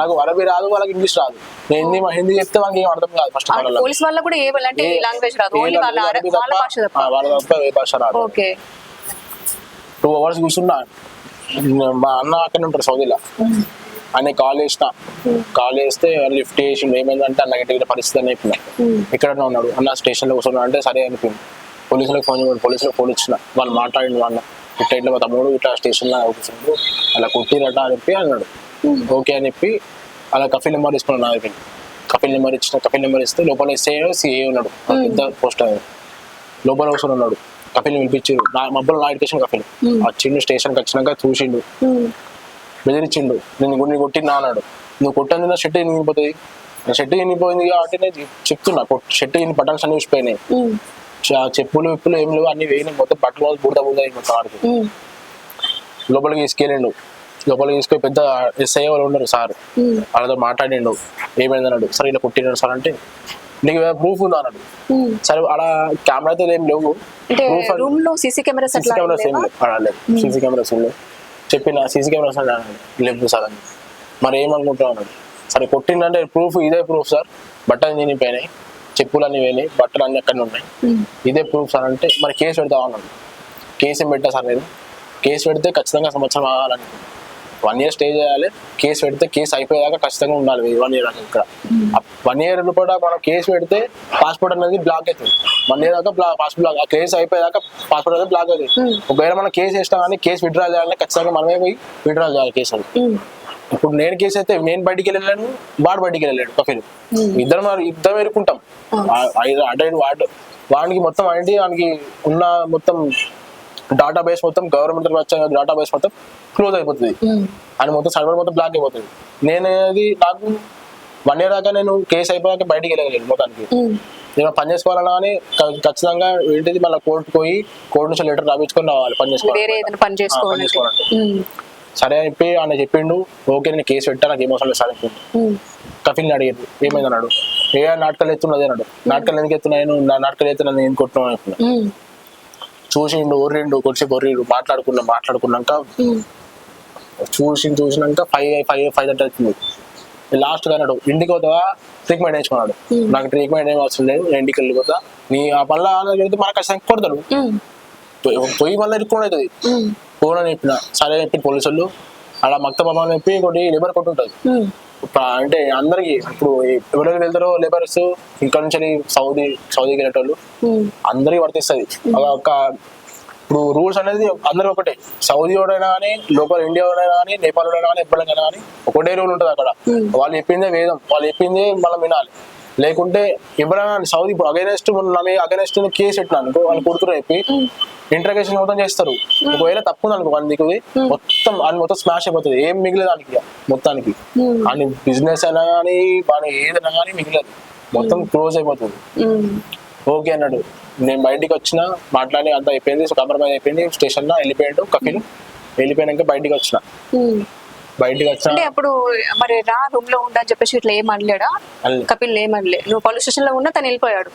నాకు అరబీ రాదు వాళ్ళకి ఇంగ్లీష్ రాదు. నేను హిందీ హిందీ చెప్తే వాళ్ళకి ఏం అర్థం కాదు ఫస్ట్ పోలీస్ వాళ్ళ కూడా ఏ అంటే లాంగ్వేజ్ రాదు. ఓన్లీ వాళ్ళ వాళ్ళ భాష తప్ప. వాళ్ళ తప్ప ఏ భాష రాదు. ఓకే. టూ అవర్స్ కూర్చున్నా. మా అన్న అక్కడ ఉంటారు సౌదీలో. ఆయన కాల్ చేసిన కాల్ చేస్తే లిఫ్ట్ చేసి ఏమైందంటే అన్న ఇంటికి పరిస్థితి అని చెప్పిన. ఇక్కడ ఉన్నాడు. అన్న స్టేషన్లో కూర్చున్నా అంటే సరే అనిపింది పోలీసులకు ఫోన్ చేయమని పోలీసులకు ఫోన్ ఇచ్చిన. వాళ్ళు మాట్లాడిండు అన్న. ఇట్లా ఇట్లా మా తమ్ముడు ఇట్లా స్టేషన్లో కూర్చున్నాడు. అలా కుట్టిరట అని చెప్పి అన్నాడు. ఓకే అని చెప్పి అలా కఫీల్ నెంబర్ తీసుకున్నాడు నా దగ్గర కఫీల్ నెంబర్ ఇచ్చిన కఫీల్ నెంబర్ ఇస్తే లోపల ఎస్ఏ సిఏ ఉన్నాడు. పెద్ద పోస్ట్ లోపల కూర్చొని ఉన్నాడు. కపిల్ పిలిపించారు నా మబ్బులు నా ఎడ్యుకేషన్ కపిల్ వచ్చిండు స్టేషన్కి వచ్చినాక చూసిండు. బెదిరించిండు. నేను కొన్ని కొట్టినా అన్నాడు. నువ్వు కొట్టంది నా షర్ట్ ఎనిగిపోతుంది నా షర్ట్ ఎనిగిపోయింది కాబట్టి నేను చెప్తున్నా. షర్ట్ ఎన్ని బటన్స్ అన్ని ఊసిపోయినాయి. చ- చెప్పులు విప్పులు ఏం లేవు. అన్ని వేయినాయి మొత్తం బట్టలు వాళ్ళు బుడద బుడద అయిపోతాం ఆడికి లోపలికి తీసుకెళ్ళిండు. లోపలికి తీసుకొని పెద్ద ఎస్ఐ వాళ్ళు ఉన్నారు సార్. వాళ్ళతో మాట్లాడిండు. ఏమైంది అన్నాడు. సరే ఇలా కొట్టినాడు సార్ అంటే నీకు ప్రూఫ్ ఉందా అన్నాడు. సరే ఆడ కెమెరా అయితే ఏం లేవు. రూమ్లో సీసీ కెమెరాస్ సీసీ కెమెరాస్ ఏం లేవా? సీసీ కెమెరాస్ ఏం లేవు. చెప్పిన సీసీ కెమెరాస్ లేవు సార్ అని. మరి ఏమనుకుంటావు అన్నాడు. సరే కొట్టిందంటే ప్రూఫ్ ఇదే ప్రూఫ్ సార్. బట్టలు నేను చెప్పులు అన్ని పోయినాయి బట్టలు అన్ని అక్కడ ఉన్నాయి. ఇదే ప్రూఫ్ సార్ అంటే మరి కేసు పెడతావు అన్నాడు. కేసు ఏం పెట్టా సార్ నేను కేసు పెడితే ఖచ్చితంగా సంవత్సరం ఆగాలని. వన్ ఇయర్ స్టే చేయాలి కేసు పెడితే కేసు అయిపోయేదాకా ఖచ్చితంగా ఉండాలి వన్ ఇయర్ దాకా ఇక్కడ వన్ ఇయర్ కూడా మనం కేసు పెడితే పాస్పోర్ట్ అనేది బ్లాక్ అవుతుంది. వన్ ఇయర్ దాకా పాస్పోర్ట్ బ్లాక్ ఆ కేసు అయిపోయేదాకా పాస్పోర్ట్ అనేది బ్లాక్ అవుతుంది. ఒకవేళ మనం కేసు వేసినా కానీ కేసు విత్డ్రా చేయాలంటే ఖచ్చితంగా మనమే పోయి విత్డ్రా చేయాలి కేసు అని. ఇప్పుడు నేను కేసు అయితే నేను బయటికి వెళ్ళలేను వాడు బయటికి వెళ్ళలేడు కఫీల్ ఇద్దరం ఇద్దరం ఎరుకుంటాం అంటే వాడు వాడికి మొత్తం ఏంటి వానికి ఉన్న మొత్తం డాటా బేస్ మొత్తం గవర్నమెంట్ వచ్చే డాటా బేస్ మొత్తం క్లోజ్ అయిపోతుంది. ఉమ్. అని మొత్తం సర్వర్ మొత్తం బ్లాక్ అయిపోతుంది. నేను అది నాకు వన్ ఇయర్ దాకా నేను కేసు అయిపోయాక బయటికి వెళ్ళగలేదు మొత్తానికి. నేను పని చేసుకోవాలన్నా కానీ ఖచ్చితంగా ఏంటిది మళ్ళీ కోర్టుకు పోయి కోర్టు నుంచి లెటర్ రాపించుకొని రావాలి పని చేసుకోవాలి పని. ఉమ్. సరే అని చెప్పి ఆయన చెప్పిండు ఓకే నేను కేసు పెట్టా నాకు ఏం అవసరం లేదు సార్ చెప్పిండు. ఉమ్. కపిల్ని అడిగారు ఏమైంది అన్నాడు. ఏ నాటకాలు ఎత్తున్నది అన్నాడు. నాటకాలు ఎందుకు ఎత్తున్నాయి? నువ్వు నా నాటకాలు ఎత్తున్నా నేను కొట్టున్నాను అనుకున్నా. చూసిండు ఒర్రిండు కొద్దిసేపు ఒర్రిండు మాట్లాడుకున్నాం మాట్లాడుకున్నాక. చూసి చూసినాక ఫైవ్ ఫైవ్ ఫైవ్ థర్టీ అవుతుంది లాస్ట్గా అన్నాడు ఇంటికి పోతావా? ట్రీట్మెంట్ వేసుకున్నాడు నాకు ట్రీట్మెంట్ ఏం అవసరం లేదు నేను ఇంటికి వెళ్ళిపోతా. నీ ఆ పళ్ళ వెళ్తే మనకు ఖచ్చితంగా కొడతాడు. పొయ్యి మళ్ళీ ఇరుక్కుని అవుతుంది. అని చెప్పిన సరే చెప్పి పోలీసు వాళ్ళు అలా మక్త అని చెప్పి ఇంకోటి లేబర్ కొట్టు ఉంటుంది. అంటే అందరికి ఇప్పుడు ఎవరెవరు వెళ్తారో లేబర్స్ ఇక్కడ నుంచి సౌదీ సౌదీకి వెళ్ళేటోళ్ళు. అందరికి వర్తిస్తుంది. ఒక ఇప్పుడు రూల్స్ అనేది అందరూ ఒకటే. సౌదీ వాడైనా కానీ లోకల్ ఇండియా వాడైనా కానీ నేపాల్ వాడైనా కానీ ఎప్పుడైనా కానీ ఒకటే రూల్ ఉంటుంది అక్కడ. వాళ్ళు చెప్పిందే వేదం. వాళ్ళు చెప్పిందే మనం వినాలి. లేకుంటే ఎవరైనా సౌదీ ఇప్పుడు అగైనెస్ట్ నా అగైనెస్ట్ కేసు పెట్టినా అనుకో వాళ్ళు కొడుతున్నారు చెప్పి ఇంటర్గేషన్ మొత్తం చేస్తారు. ఒకవేళ తప్పు ఉంది అనుకో వాళ్ళ దిగుది మొత్తం అని మొత్తం స్మాష్ అయిపోతుంది. ఏం మిగిలేదు దానికి మొత్తానికి. అని బిజినెస్ అయినా కానీ వాని ఏదైనా కానీ మిగిలేదు. మొత్తం క్లోజ్ అయిపోతుంది. ఓకే అన్నాడు. నేను బయటికి వచ్చిన మాట్లాడి అంతా అయిపోయింది కాంప్రమైజ్ అయిపోయింది స్టేషన్లో వెళ్ళిపోయాడు కఫీల్ వెళ్ళిపోయాక బయటికి వచ్చిన. బయటికి వచ్చిన అంటే అప్పుడు మరి రా రూమ్లో ఉండని చెప్పేసి ఇట్లా ఏం అనలేడా? కపిల్ ఏం అనలే. నువ్వు పోలీస్ స్టేషన్లో ఉన్నా తను వెళ్ళిపోయాడు.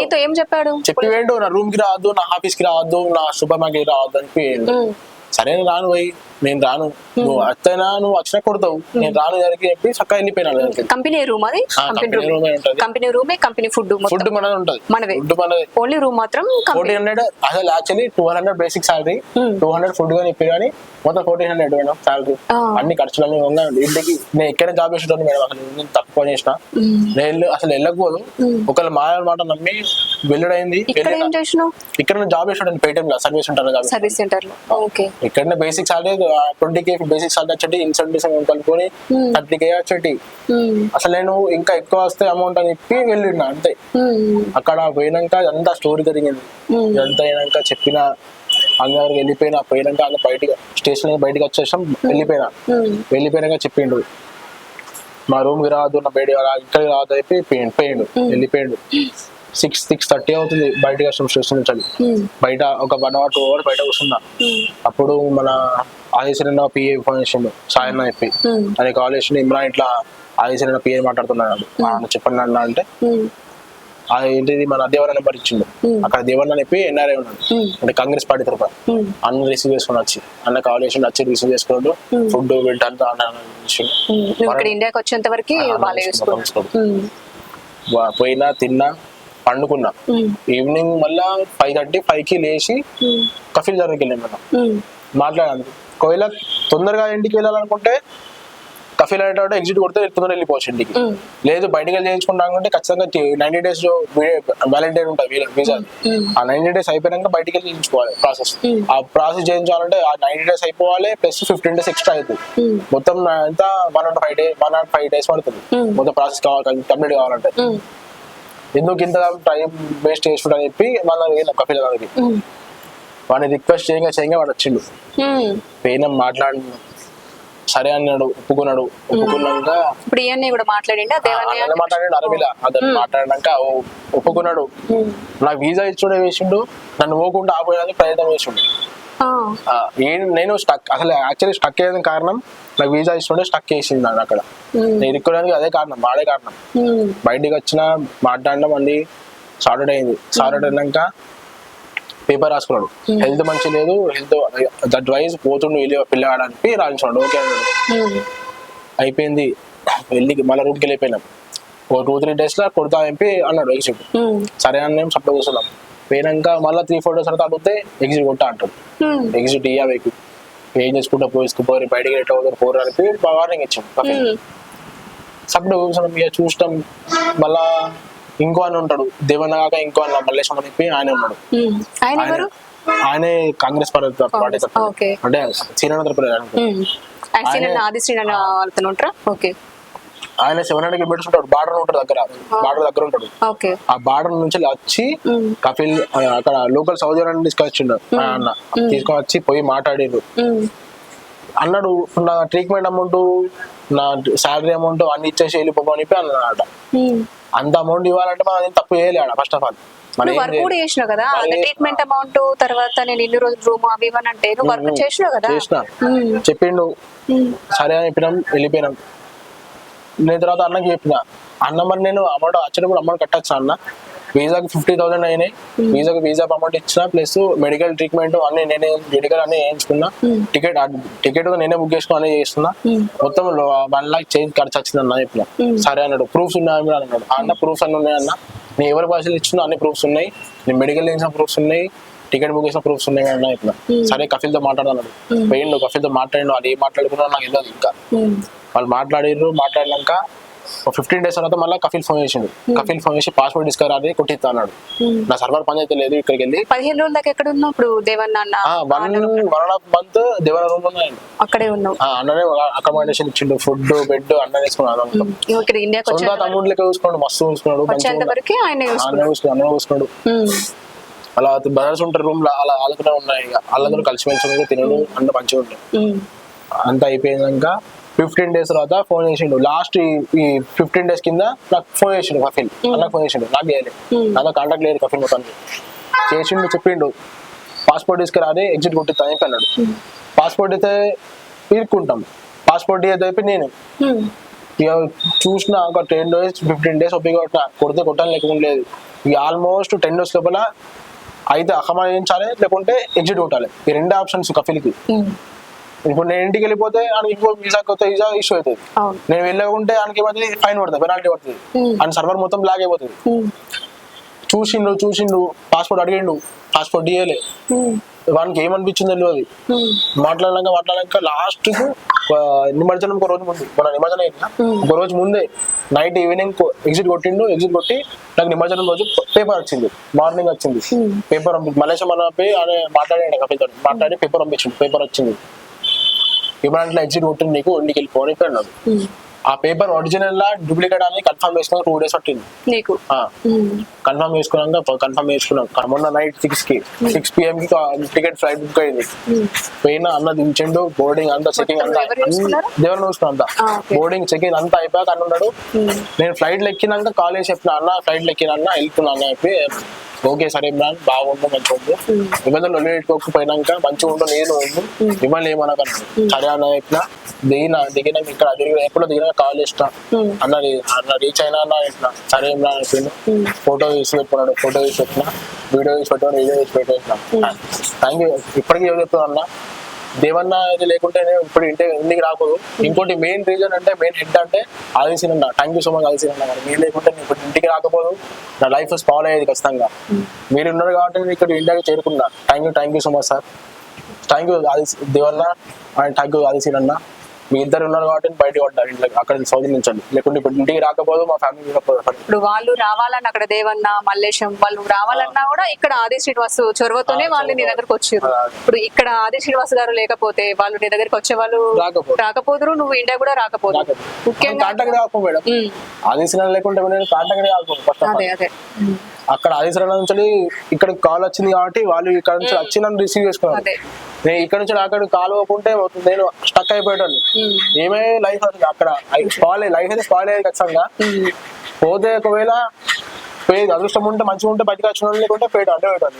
నీతో ఏం చెప్పాడు? చెప్పి వేయండు నా రూమ్కి రావద్దు నా ఆఫీస్కి రావద్దు నా సూపర్ మార్కెట్ రావద్దు అని. సరే రాను పోయి. నేను రాను. నువ్వు వస్తేనా నువ్వు వచ్చినా కొడతావు. నేను రాను దగ్గరికి చెప్పి చక్కగా వెళ్ళిపోయినాను దగ్గరికి కంపెనీ రూమ్ అది? కంపెనీ రూమే. కంపెనీ రూమే కంపెనీ ఫుడ్ ఫుడ్ మనది ఉంటది. మనదే. ఫుడ్ మనది. ఓన్లీ రూమ్ మాత్రం ఫోర్టీన్ హండ్రెడ్ అసలు actually two hundred basic salary. Two hundred food కానీ చెప్పి కానీ మొత్తం ఫోర్టీన్ హండ్రెడ్ మేడం సాలరీ. అన్ని ఖర్చులన్నీ ఉన్నాయి ఇంటికి నేను ఎక్కడ జాబ్ చేసేటాను మేడం అసలు నేను తక్కువ చేసిన. నేను అసలు వెళ్ళకపోదు ఒకవేళ మా మాట నమ్మి వెళ్ళడైంది. ఇక్కడ నేను జాబ్ చేసాడు పేటిఎం లో సర్వీస్ జాబ్ సర్వీస్ సెంటర్లో ఓకే. ఇక్కడ basic salary twenty K basic salary వచ్చేటి ఇన్సెంటివ్స్ కలుపుకొని థర్టీ కే వచ్చేటి. అసలు నేను ఇంకా ఎక్కువ వస్తే అమౌంట్ అని చెప్పి వెళ్ళిన అంతే. అక్కడ పోయినాక అంతా స్టోరీ జరిగింది. ఇదంతా అయినాక చెప్పిన అందరికి వెళ్ళిపోయినా పోయినాక అందరు బయటికి స్టేషన్ బయటికి వచ్చేసాం వెళ్ళిపోయినా. వెళ్ళిపోయినాక చెప్పిండు. మా రూమ్కి రాదు నా బయట ఇక్కడికి రాదు అయిపోయి పోయిండు వెళ్ళిపోయిండు. సిక్స్ సిక్స్ థర్టీ అవుతుంది బయటకి వచ్చాం స్టేషన్ నుంచి బయట ఒక వన్ అవర్ టూ అవర్ బయట కూర్చున్నా. అప్పుడు మన ఆదిశరణ పిఏ ఫోన్ చేసిండు. సాయన్న చెప్పి. అది కాల్ చేసిండు ఇమ్రాన్ ఇట్లా ఆదిశరణ పిఏ మాట్లాడుతున్నాడు "ఆ, చెప్పండి అన్న అంటే ఏంటిది మన దేవర నెంబర్ ఇచ్చిండు. అక్కడ దేవన్న చెప్పి ఎన్ఆర్ఐ ఉన్నాడు. అంటే కాంగ్రెస్ పార్టీ తరఫున అన్న రిసీవ్ చేసుకుని వచ్చి. అన్న కాల్ చేసిండు వచ్చి రిసీవ్ చేసుకున్నాడు. ఫుడ్ బిల్ట్ అంతా ఇండియాకి వచ్చేంత వరకు పోయినా తిన్నా పండుకున్నా. ఈవినింగ్ మళ్ళా ఫైవ్ థర్టీ ఫైవ్కి లేచి కఫీల్ దగ్గరికి వెళ్ళాను మనం మాట్లాడాను ఒకవేళ తొందరగా ఇంటికి వెళ్ళాలనుకుంటే కఫీల్ అనేటప్పుడు ఎగ్జిట్ కొడితే తొందరగా వెళ్ళిపోవచ్చు ఇంటికి. లేదు బయటికి వెళ్ళి చేయించుకుంటా అనుకుంటే ఖచ్చితంగా నైన్టీ డేస్ వ్యాలిడేట్ ఉంటుంది వీసా ఆ నైన్టీ డేస్ అయిపోయాక బయటికి వెళ్ళి చేయించుకోవాలి ప్రాసెస్ ఆ ప్రాసెస్ చేయించాలంటే ఆ నైన్టీ డేస్ అయిపోవాలి ప్లస్ ఫిఫ్టీన్ డేస్ ఎక్స్ట్రా అవుతుంది మొత్తం ఎంత one nought five day one nought five days పడుతుంది. మొత్తం ప్రాసెస్ కావాలి కంప్లీట్ కావాలంటే. ఎందుకు ఇంత టైం వేస్ట్ చేసుకుంటా అని చెప్పి మన కఫీల్ దగ్గరికి వాడిని రిక్వెస్ట్ చేయంగా చేయంగా వాడు వచ్చిండు. పోయినా మాట్లాడి సరే అన్నాడు ఒప్పుకున్నాడు. ఒప్పుకున్నాక ఇప్పుడు ఇవన్నీ కూడా మాట్లాడిండి? మాట్లాడాడు అరబిలా అతను మాట్లాడినాక ఒప్పుకున్నాడు. నాకు వీసా ఇచ్చుడే వేసిండు నన్ను పోకుండా ఆపోయడానికి ప్రయత్నం చేసిండు. నేను స్టక్ అసలు యాక్చువల్లీ స్టక్ అయ్యేది కారణం నాకు వీసా ఇస్తుంటే స్టక్ చేసింది నన్ను అక్కడ. నేను ఇరుక్కోవడానికి అదే కారణం వాడే కారణం. బయటికి వచ్చిన మాట్లాడడం మళ్ళీ సార్టెడ్ అయింది. సార్టెడ్ అయినాక పేపర్ రాసుకున్నాడు. హెల్త్ మంచి లేదు హెల్త్ దట్ వైజ్ పోతుండు వెళ్ళి పిల్లగాడని రాయించాడు ఓకే అన్నాడు. అయిపోయింది. వెళ్ళి మళ్ళీ రూమ్కి వెళ్ళిపోయినాం. ఓ టూ త్రీ డేస్లో కొడతా చెప్పి అన్నాడు ఎగ్జిట్ సరే అని మేము సప్లై కూర్చున్నాం పోయినాక మళ్ళీ త్రీ ఫోర్ డేస్ తర్వాత అడిగితే ఎగ్జిట్ కొట్టా అంటాడు. ఎగ్జిట్ ఇయ్యా మీకు. ఏం చేసుకుంటా పోయి బయటికి ఎట్లా పోతారు పోరు అని వార్నింగ్ ఇచ్చాం. సప్పుడు ఇక చూస్తాం మళ్ళా ఇంకో అని ఉంటాడు. దేవన్న కాక ఇంకో అన్న మల్లేశ్వరం అని చెప్పి ఆయన ఉన్నాడు. ఆయన కాంగ్రెస్ పార్టీ. అంటే శ్రీనన్న ఆది ఉంటారా? ఓకే. ఆయన సెవెన్ హండ్రెడ్ కిలోమీటర్స్ ఉంటాడు బార్డర్ ఉంటాడు దగ్గర బార్డర్ దగ్గర ఉంటాడు ఆ బార్డర్ నుంచి వచ్చి కపిల్ అక్కడ లోకల్ సౌదీ అరేబియా తీసుకొచ్చిండు అన్న. తీసుకొని వచ్చి పోయి మాట్లాడిండు. అన్నాడు నా ట్రీట్మెంట్ అమౌంట్ నా శాలరీ అమౌంట్ అన్ని ఇచ్చేసి వెళ్ళిపోమని చెప్పి అన్నాడు. అంత అమౌంట్ ఇవ్వాలంటే మనం తప్పు చేయలేడు ఫస్ట్ ఆఫ్ ఆల్ నువ్వు వర్క్ కూడా? చేసినావు కదా? ట్రీట్మెంట్ అమౌంట్ తర్వాత నేను ఇన్ని రోజులు రూమ్ అవి నువ్వు వర్క్ చేసినావు కదా? చేసిన. చెప్పిండు. సరే అని చెప్పినాం వెళ్ళిపోయినాం. నేను తర్వాత అన్నకి చెప్పిన. అన్న మరి నేను అమౌంట్ వచ్చేటప్పుడు అమౌంట్ కట్టచ్చు అన్న? వీసాకి ఫిఫ్టీ థౌసండ్ అయినాయి. వీసాకి వీసా అమౌంట్ ఇచ్చిన ప్లస్ మెడికల్ ట్రీట్మెంట్ అన్ని నేనే మెడికల్ అన్ని వేయించుకున్నా టికెట్ టికెట్ నేనే బుక్ చేసుకుని అన్ని చేస్తున్నా మొత్తం వన్ లాక్ చేంజ్ ఖర్చు వచ్చింది అన్న చెప్పిన. సరే అన్నాడు. ప్రూఫ్స్ ఉన్నాయని కూడా అన్నాడు. "ఆ అన్న ప్రూఫ్స్ అన్ని ఉన్నాయి అన్న? నేను ఎవరి భాషలు ఇచ్చినా అన్ని ప్రూఫ్స్ ఉన్నాయి. నేను మెడికల్ చేసిన ప్రూఫ్స్ ఉన్నాయి. టికెట్ బుక్ చేసిన ప్రూఫ్స్ ఉన్నాయి అన్న చెప్పిన. సరే కఫిల్తో మాట్లాడన్నాడు పోయిండు కఫిల్తో మాట్లాడిండు. అది ఏం మాట్లాడుకున్నా నాకు తెలియదు ఇంకా. వాళ్ళు మాట్లాడిర్రు మాట్లాడినాక ఫిఫ్టీన్ డేస్ తర్వాత మళ్ళీ కఫిల్ ఫోన్ చేసిండు. కఫిల్ ఫోన్ చేసి పాస్పోర్ట్ డిస్కవర్ అది కొట్టిస్తా అన్నాడు. ఉమ్. నా సర్వర్ పని అయితే లేదు ఇక్కడికి వెళ్ళి పదిహేను రోజుల దాకా ఎక్కడ ఉన్నావు ఇప్పుడు దేవన్న అన్న? వన్ వన్ అండ్ మంత్ దేవర రూమ్ అక్కడే ఉన్నావు. అన్ననే అకామిడేషన్ ఇచ్చిండు ఫుడ్ బెడ్ అన్న తీసుకున్నాడు నువ్వు ఇక్కడ ఇండియాకి తమ్ముడు లెక్క చూసుకున్నాడు మస్తు చూసుకున్నాడు మంచిగా ఆయన అన్న చూసుకున్నాడు అన్న చూసుకున్నాడు. ఉమ్, అలా బ్రదర్స్ ఉంటారు రూమ్లో అలా వాళ్ళతో ఉన్నాయి ఇక. వాళ్ళతో కలిసి మెలిసి తినడు అంత మంచిగా ఉమ్, అంత అయిపోయినాక ఫిఫ్టీన్ డేస్ తర్వాత ఫోన్ చేసిండు. లాస్ట్ ఈ ఫిఫ్టీన్ డేస్ కింద నాకు ఫోన్ చేసిండు కఫిల్ అన్నకు ఫోన్ చేసిండు. నాకు చేయలేదు నాతో కాంటాక్ట్ లేదు కఫిల్ మొత్తం చేసిండు చెప్పిండు. పాస్పోర్ట్ తీసుకురాదే ఎగ్జిట్ కొట్టిస్తా అని అన్నాడు పాస్పోర్ట్ అయితే ఇరుక్కుంటాం. పాస్పోర్ట్ అయితే నేను. ఇక చూసిన ఒక టెన్ డేస్ ఫిఫ్టీన్ డేస్ ఒప్పి కొట్టిన కొడితే కొట్టాలని లేకుండా లేదు. ఇక ఆల్మోస్ట్ టెన్ డేస్ లోపల అయితే అకమాయించాలి లేకుంటే ఎగ్జిట్ కొట్టాలి. ఈ రెండు ఆప్షన్స్ కఫిల్కి ఇప్పుడు నేను ఇంటికి వెళ్ళిపోతే ఆయనకి ఇంకో వీసా కొత్త వీసా ఇష్యూ అవుతుంది. నేను వెళ్ళకుంటే ఆయనకి ఏమవుతుంది? ఫైన్ పడుతుంది పెనాల్టీ పడుతుంది. ఆయన సర్వర్ మొత్తం బ్లాక్ అయిపోతుంది. చూసిండు చూసిండు పాస్పోర్ట్ అడిగిండు పాస్పోర్ట్ ఇయ్యలే వానికి ఏమనిపించిందో తెలియదు. ఉమ్, మాట్లాడినాక మాట్లాడాక లాస్ట్కు నిమజ్జనం ఒక రోజు ముందు మన నిమజ్జనం? Hmm. ఒక రోజు ముందే నైట్ ఈవినింగ్ ఎగ్జిట్ కొట్టిండు ఎగ్జిట్ కొట్టి నాకు నిమజ్జనం రోజు పేపర్ వచ్చింది మార్నింగ్ వచ్చింది. పేపర్ మలేషియా మన ఆయన మాట్లాడాడు కపిల్ మాట్లాడి పేపర్ పంపించిండు పేపర్ వచ్చింది. ఇవ్వాలంటే ఎగ్జిట్ కొట్టింది నీకు? ఇంటికి వెళ్ళిపోని అన్నాడు. ఆ పేపర్ ఒరిజినల్ లా డూప్లికేట్ అని కన్ఫర్మ్ చేసుకుని టూ డేస్ పట్టింది. నీకు? కన్ఫర్మ్ చేసుకున్నాక కన్ఫర్మ్ చేసుకున్నాం మొన్న నైట్ సిక్స్కి సిక్స్ పిఎం కి టికెట్ ఫ్లైట్ బుక్ అయింది. పోయిన అన్న దించిండు బోర్డింగ్ అంతా చెకింగ్ అంతా? దేవుని చూసుకున్నా అంతా. బోర్డింగ్ చెకింగ్ అంతా అయిపోయాక అన్న ఉన్నాడు. ఉమ్, నేను ఫ్లైట్ ఎక్కినాక కాలేజ్ చెప్పిన అన్న ఫ్లైట్ ఎక్కిన అన్న వెళ్తున్నా అన్న చెప్పి ఓకే సరే ఇమ్రాన్ బాగుండు మంచిగా ఉంది. ఇబ్బంది పెట్టుకోకపోయినాక మంచిగా ఉండు నేను ఉండు. ఇబ్బంది ఏమనకన్నాడు సరే అన్న చెప్పిన దిగిన దిగిన ఇక్కడ దిగిన ఎప్పుడో దిగిన కాల్ చేసిన. అన్న అన్న రీచ్ అయినా అన్న చెప్పిన. సరే చెప్పిండు ఉమ్. ఫోటో తీసి పెట్టుకున్నాడు ఫోటో తీసి పెట్టిన. వీడియో తీసి పెట్టాడు వీడియో తీసి పెట్టేసిన థ్యాంక్ యూ ఇప్పటికీ ఏం చెప్తున్నా అన్న? దేవన్న ఇది లేకుంటే ఇప్పుడు ఇంటి ఇంటికి రాకూడదు. ఇంకోటి మెయిన్ రీజన్ అంటే మెయిన్ హెడ్ అంటే ఆదిసిన థ్యాంక్ యూ సో మచ్ ఆదిసిన మరి మీరు లేకుంటే నేను ఇప్పుడు ఇంటికి రాకపోదు. నా లైఫ్ స్పాల్ అయ్యేది ఖచ్చితంగా. మీరు ఉన్నారు కాబట్టి నేను ఇక్కడ ఇండియాకి చేరుకున్నా. Thank you thank you so much sir thank you Adi Devanna. And thank you ఆదిసిన మీ ఇద్దరు ఉన్నారు కాబట్టి నేను బయటకు పడ్డాను ఇంట్లోకి అక్కడ సౌదీ నుంచి లేకుంటే ఇప్పుడు ఇంటికి రాకపోదు మా ఫ్యామిలీ ఇప్పుడు వాళ్ళు రావాలని అక్కడ దేవన్న మల్లేశం వాళ్ళు రావాలన్నా కూడా ఇక్కడ ఆది శ్రీనివాస్ చొరవతోనే వాళ్ళు నీ దగ్గరకు వచ్చారు. ఇప్పుడు ఇక్కడ ఆది శ్రీనివాస్ గారు లేకపోతే వాళ్ళు నీ దగ్గరికి వచ్చే వాళ్ళు రాకపోదు. రాకపోదురు నువ్వు ఇండియా కూడా రాకపోదు. ముఖ్యంగా కాంటాక్ట్ కాకపో మేడం. లేకుంటే కాంటాక్ట్ కాకపో ఫస్ట్ ఆఫ్ అదే అదే. అక్కడ ఆదిశ్వర నుంచి ఇక్కడ కాల్ వచ్చింది కాబట్టి వాళ్ళు ఇక్కడ నుంచి వచ్చి నన్ను రిసీవ్ చేసుకున్నారు. నేను ఇక్కడ నుంచి అక్కడ కాల్ అవ్వకుంటే నేను స్టక్ అయిపోయాను ఉమ్, ఏమే లైఫ్ అక్కడ స్పాల్ లైఫ్ అయితే స్పాల్ అయ్యేది ఖచ్చితంగా. పోతే ఒకవేళ పోయేది అదృష్టం ఉంటే మంచిగా ఉంటే బయటకు వచ్చిన లేకుంటే పోయాడు అంటే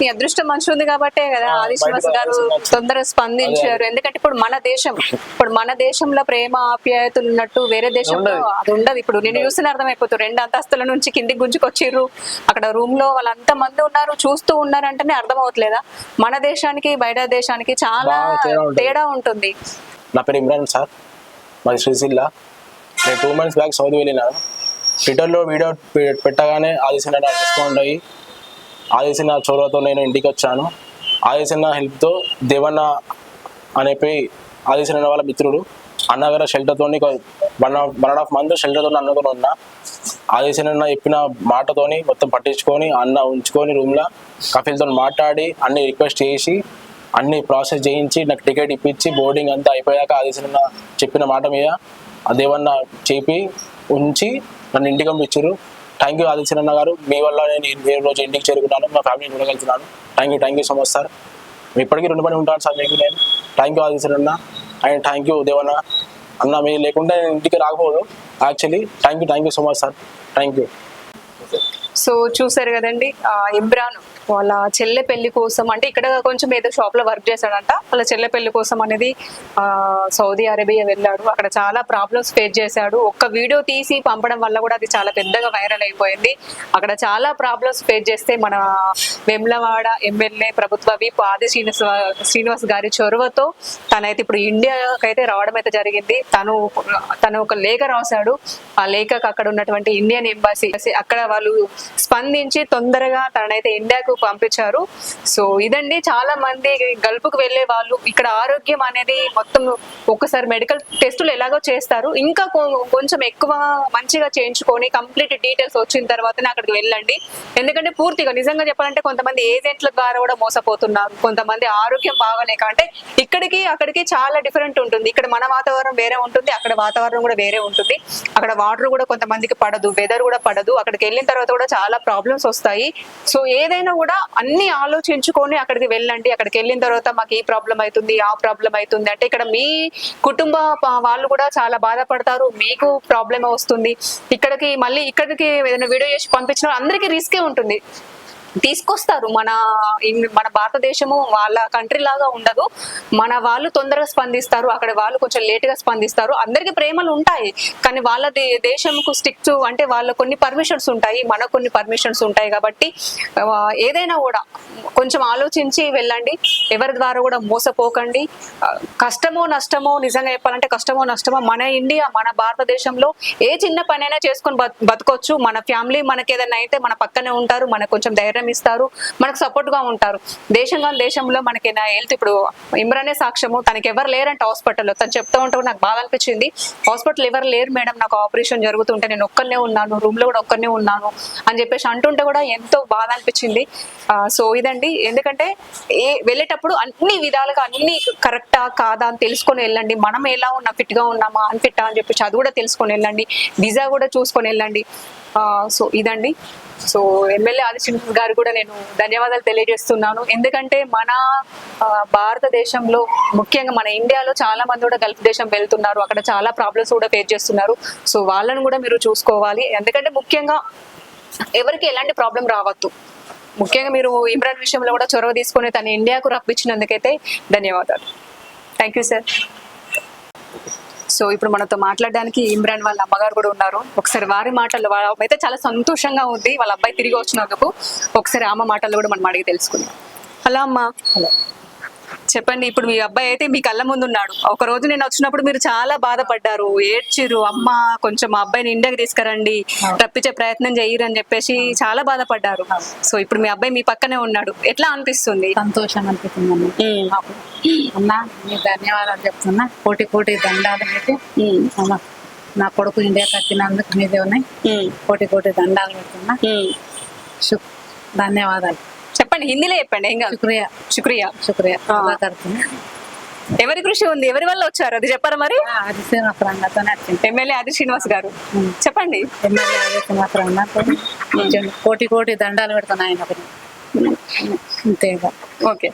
మీ అదృష్టం మంచి ఉంది కాబట్టే కదా ఆది శ్రీనివాస్ గారు తొందరగా స్పందించారు. ఎందుకంటే ఇప్పుడు మన దేశం ఇప్పుడు మన దేశంలో ప్రేమ ఆప్యాయతలు ఉన్నట్టు వేరే దేశంలో. అది ఉండదు. ఇప్పుడు నేను చూస్తున్న అర్థమైపోతుంది. రెండు అంతస్తుల నుంచి కిందికి గుంజుకొచ్చిర్రు. అక్కడ రూమ్లో వాళ్ళంత మంది ఉన్నారు చూస్తూ ఉన్నారంటేనే అర్థం అవట్లేదా మన దేశానికి బయట దేశానికి చాలా తేడా ఉంటుంది. నా పేరు ఇమ్రాన్ సార్. మాది శ్రీశైల నేను టూ మంత్స్ బ్యాక్ సౌదీ వెళ్ళినాను ట్విట్టర్లో వీడియో పెట్టగానే ఆదిసిన రెస్పాండ్ అయ్యి ఆదిసిన చోరతో నేను ఇంటికి వచ్చాను. ఆదిసిన హెల్ప్తో దేవన్న అనే పే ఆదిసిన వాళ్ళ మిత్రుడు అన్నగారు షెల్టర్తో one one and half month షెల్టర్తో అన్నతో ఉన్నా. ఆదేశం చెప్పిన మాటతోని మొత్తం పట్టించుకొని అన్న ఉంచుకొని రూమ్లో కఫీల్తో మాట్లాడి అన్ని రిక్వెస్ట్ చేసి అన్ని ప్రాసెస్ చేయించి నాకు టికెట్ ఇప్పించి బోర్డింగ్ అంతా అయిపోయాక ఆదిసిన చెప్పిన మాట మీద అదేమన్నా చెప్పి ఉంచి నన్ను ఇంటికి పంపించారు. థ్యాంక్ యూ ఆదిత్యనన్న గారు. మీ వల్ల నేను వేరే రోజు ఇంటికి చేరుకున్నాను. మా ఫ్యామిలీని చూడగలుగుతున్నాను thank you thank you so much sir ఇప్పటికీ రుణపడి ఉంటాను సార్ మీకు నేను థ్యాంక్ యూ ఆదిత్యనన్న అండ్ థ్యాంక్ యూ దేవన్న. అన్న మీరు లేకుండా నేను ఇంటికి రాకపోదు actually thank you thank you so much sir thank you so చూసారు కదండి ఇమ్రాన్. వాళ్ళ చెల్లె పెళ్ళి కోసం అంటే ఇక్కడ కొంచెం ఏదో షాప్లో వర్క్ చేశాడంట. వాళ్ళ చెల్లె పెళ్ళి కోసం అనేది ఆ, సౌదీ అరేబియా వెళ్ళాడు. అక్కడ చాలా ప్రాబ్లమ్స్ ఫేస్ చేశాడు. ఒక్క వీడియో తీసి పంపడం వల్ల కూడా అది చాలా పెద్దగా వైరల్ అయిపోయింది. అక్కడ చాలా ప్రాబ్లమ్స్ ఫేస్ చేస్తే మన వెమ్లవాడ ఎమ్మెల్యే ప్రభుత్వ విప్ ఆది శ్రీనివాస్ శ్రీనివాస్ గారి చొరవతో తనైతే ఇప్పుడు ఇండియాకైతే అయితే రావడం అయితే జరిగింది. తను తను ఒక లేఖ రాశాడు. ఆ లేఖకు అక్కడ ఉన్నటువంటి ఇండియన్ ఎంబాసీ అక్కడ వాళ్ళు స్పందించి తొందరగా తనైతే ఇండియాకు పంపించారు. సో ఇదండి చాలా మంది గల్పుకు వెళ్ళే వాళ్ళు ఇక్కడ ఆరోగ్యం అనేది మొత్తం ఒక్కసారి మెడికల్ టెస్టులు ఎలాగో చేస్తారు. ఇంకా కొంచెం ఎక్కువ మంచిగా చేయించుకొని కంప్లీట్ డీటెయిల్స్ వచ్చిన తర్వాతనే అక్కడికి వెళ్ళండి. ఎందుకంటే పూర్తిగా నిజంగా చెప్పాలంటే కొంతమంది ఏజెంట్ల ద్వారా కూడా మోసపోతున్నారు. కొంతమంది ఆరోగ్యం బాగాలేక అంటే ఇక్కడికి అక్కడికి చాలా డిఫరెంట్ ఉంటుంది. ఇక్కడ మన వాతావరణం వేరే ఉంటుంది అక్కడ వాతావరణం కూడా వేరే ఉంటుంది. అక్కడ వాటర్ కూడా కొంతమందికి పడదు వెదర్ కూడా పడదు. అక్కడికి వెళ్ళిన తర్వాత కూడా చాలా ప్రాబ్లమ్స్ వస్తాయి. సో ఏదైనా కూడా అన్ని ఆలోచించుకొని అక్కడికి వెళ్ళండి. అక్కడికి వెళ్ళిన తర్వాత మాకు ఈ ప్రాబ్లం అవుతుంది ఆ ప్రాబ్లం అవుతుంది. అంటే ఇక్కడ మీ కుటుంబ వాళ్ళు కూడా చాలా బాధపడతారు. మీకు ప్రాబ్లం వస్తుంది. ఇక్కడికి మళ్ళీ ఇక్కడికి ఏదైనా వీడియో చేసి పంపించిన అందరికీ రిస్కే ఉంటుంది. తీసుకొస్తారు. మన మన భారతదేశము వాళ్ళ కంట్రీ లాగా ఉండదు. మన వాళ్ళు తొందరగా స్పందిస్తారు. అక్కడ వాళ్ళు కొంచెం లేట్గా స్పందిస్తారు. అందరికి ప్రేమలు ఉంటాయి. కానీ వాళ్ళ దే- దేశంకు స్టిక్ అంటే వాళ్ళ కొన్ని పర్మిషన్స్ ఉంటాయి. మన కొన్ని పర్మిషన్స్ ఉంటాయి కాబట్టి ఏదైనా కూడా కొంచెం ఆలోచించి వెళ్ళండి. ఎవరి ద్వారా కూడా మోసపోకండి. కష్టమో నష్టమో నిజంగా చెప్పాలంటే కష్టమో నష్టమో మన ఇండియా మన భారతదేశంలో ఏ చిన్న పనైనా చేసుకొని బతు- బతకొచ్చు. మన ఫ్యామిలీ మనకి ఏదైనా అయితే మన పక్కనే ఉంటారు. మనకు కొంచెం ధైర్యం ఇస్తారు మనకు సపోర్ట్గా ఉంటారు. దేశంగా దేశంలో మనకి నా హెల్త్ ఇప్పుడు ఇమ్రానే సాక్ష్యము తనకి ఎవరు లేరంట హాస్పిటల్లో తను చెప్తా ఉంటే నాకు బాగా అనిపించింది. హాస్పిటల్ ఎవరు లేరు మేడం నాకు ఆపరేషన్ జరుగుతుంటే నేను ఒక్కనే ఉన్నాను రూమ్లో కూడా ఒక్కనే ఉన్నాను అని చెప్పేసి అంటుంటే కూడా ఎంతో బాధ అనిపించింది. సో ఇదండి. ఎందుకంటే ఏ వెళ్ళేటప్పుడు అన్ని విధాలుగా అన్ని కరెక్టా కాదా అని తెలుసుకొని వెళ్ళండి. మనం ఎలా ఉన్నా ఫిట్గా ఉన్నామా అన్ఫిట్టా అని చెప్పేసి అది కూడా తెలుసుకొని వెళ్ళండి. వీసా కూడా చూసుకొని వెళ్ళండి. సో ఇదండి. సో ఎమ్మెల్యే ఆదిశ్రీనివాస్ గారు కూడా నేను ధన్యవాదాలు తెలియజేస్తున్నాను. ఎందుకంటే మన భారతదేశంలో ముఖ్యంగా మన ఇండియాలో చాలా మంది కూడా గల్ఫ్ దేశం వెళ్తున్నారు. అక్కడ చాలా ప్రాబ్లమ్స్ కూడా ఫేస్ చేస్తున్నారు. సో వాళ్ళని కూడా మీరు చూసుకోవాలి. ఎందుకంటే ముఖ్యంగా ఎవరికి ఎలాంటి ప్రాబ్లం రావద్దు. ముఖ్యంగా మీరు ఇమ్రాన్ విషయంలో కూడా చొరవ తీసుకుని తన ఇండియాకు రప్పించినందుకైతే ధన్యవాదాలు. Thank you sir. సో ఇప్పుడు మనతో మాట్లాడడానికి ఇమ్రాన్ వాళ్ళ అమ్మగారు కూడా ఉన్నారు. ఒకసారి వారి మాటల్లో వాళ్ళ అయితే చాలా సంతోషంగా ఉంది. వాళ్ళ అబ్బాయి తిరిగి వచ్చినందుకు ఒకసారి ఆమె మాటల్లో కూడా మనం అడిగి తెలుసుకుందాం. హలో అమ్మా. చెప్పండి ఇప్పుడు మీ అబ్బాయి అయితే మీ కళ్ళ ముందు ఉన్నాడు. ఒక రోజు నేను వచ్చినప్పుడు మీరు చాలా బాధపడ్డారు. ఏడ్చిరు అమ్మ కొంచెం మా అబ్బాయిని ఇండియాకి తీసుకురండి రప్పించే ప్రయత్నం చెయ్యరు అని చెప్పేసి చాలా బాధపడ్డారు. సో ఇప్పుడు మీ అబ్బాయి మీ పక్కనే ఉన్నాడు. ఎట్లా అనిపిస్తుంది? సంతోషం అనిపిస్తుంది అన్న మీకు ధన్యవాదాలు చెప్తున్నా. కోటి కోటి దండాలు మీకు నా కొడుకు ఇండియా కట్టినందుకు మీదే ఉన్నాయి. కోటి కోటి దండాలు పెడుతున్నా. ధన్యవాదాలు. చెప్పండి హిందీలో చెప్పండి ఏం కాదు శుక్రియా. శుక్రియా. శుక్రియా ఎవరి కృషి ఉంది? ఎవరి వల్ల వచ్చారు? అది చెప్పారా మరి? ఎమ్మెల్యే ఆది శ్రీనివాస్ గారు చెప్పండి. ఎమ్మెల్యే కోటి కోటి దండాలు పెడుతున్నా ఆయన అంతే ఇక. ఓకే.